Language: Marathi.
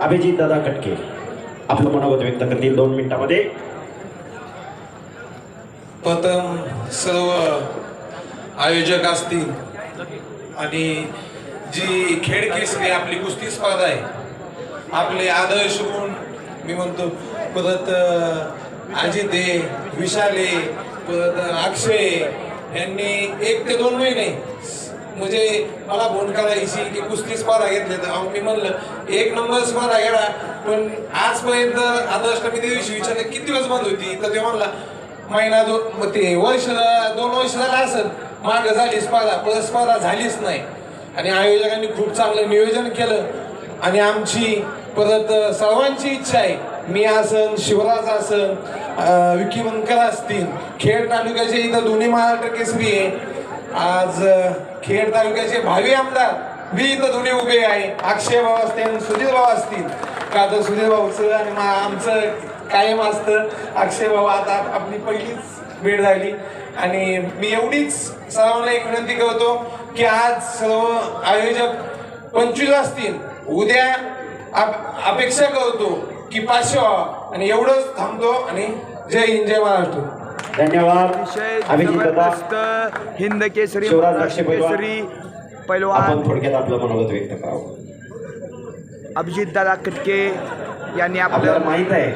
अभिजित दादा कटके आपलं मनोगत व्यक्त करतील दोन मिनिटामध्ये. प्रथम सर्व आयोजक असतील आणि जी खेळ केसरी आपली कुस्ती स्पर्धा आहे आपले आदर्श गुण मी म्हणतो परत अजित विशाले परत अक्षय यांनी एक ते दोन महिने म्हणजे मला फोन करायची की कुस्ती स्पर्धा घेतली तर. अहो, मी म्हणलं एक नंबर स्पर्धा घ्या पण आजपर्यंत आदर्शला मी दिवशी विचारलं किती दिवस बंद होती? तर ते म्हणला महिना दोन ते वर्ष दोन वर्ष झालं असेल. माग झाली स्पर्धा परत स्पर्धा झालीच नाही. आणि आयोजकांनी खूप चांगलं नियोजन केलं. आणि आमची परत सर्वांची इच्छा आहे. मी असन शिवराज असन विकी बनकर असतील. खेड तालुक्याचे इथं दोन्ही महाराष्ट्र केसरी आहे. आज खेड तालुक्याचे भावी आमदार मी इथं उभे आहे. अक्षय भाऊ असतील सुधीर भाऊ असतील. का तर सुधीर भाऊचं आणि आमचं कायम असतं. अक्षय भाऊ आता आपली पहिलीच भेट झाली. आणि मी एवढीच सर्वांना एक विनंती करतो की आज सर्व आयोजक पंचवीस असतील. उद्या अप- अपेक्षा करतो की पाचशे आणि एवढंच थांबतो आणि जय हिंद जय महाराष्ट्र. धन्यवाद। हिंद केसरी. केसरी पैलवान। थोडक्यात आपलं मनोगत व्यक्त करावं. अभिजित दादा कटके यांनी आपल्याला आपलं माहीत आहे.